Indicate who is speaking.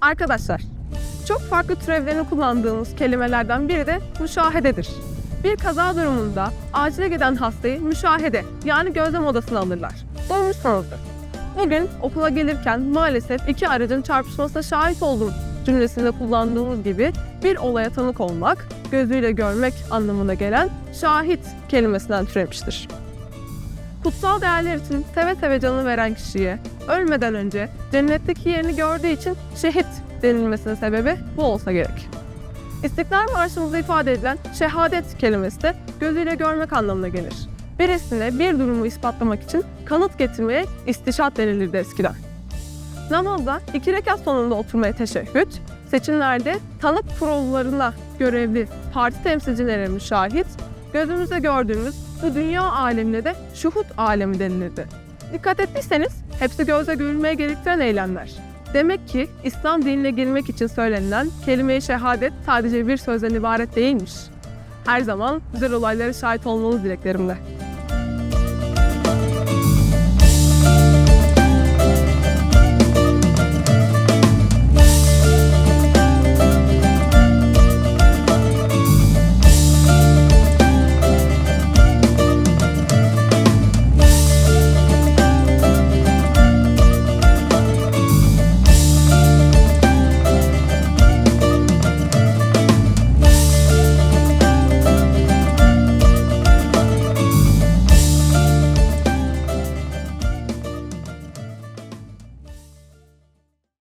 Speaker 1: Arkadaşlar, çok farklı türevlerini kullandığımız kelimelerden biri de müşahededir. Bir kaza durumunda acile giden hastayı müşahede yani gözlem odasına alırlar. Duymuşsunuzdur. Bugün okula gelirken maalesef iki aracın çarpışmasına şahit oldum cümlesinde kullandığımız gibi bir olaya tanık olmak, gözüyle görmek anlamına gelen şahit kelimesinden türemiştir. Kutsal değerler için seve seve canını veren kişiye ölmeden önce cennetteki yerini gördüğü için şehit denilmesinin sebebi bu olsa gerek. İstiklal Marşımızda ifade edilen şehadet kelimesi de gözüyle görmek anlamına gelir. Birisine bir durumu ispatlamak için kanıt getirmeye istişat denilirdi eskiden. Namazda iki rekat sonunda oturmaya teşehhüt, seçimlerde tanık kurullarına görevli parti temsilcilerine müşahit, gözümüzde gördüğümüz bu dünya alemine de şuhut alemi denilirdi. Dikkat ettiyseniz hepsi gözle görülmeye gerektiren eylemler. Demek ki İslam dinine girmek için söylenilen kelime-i şehadet sadece bir sözden ibaret değilmiş. Her zaman güzel olaylara şahit olmanız dileklerimle.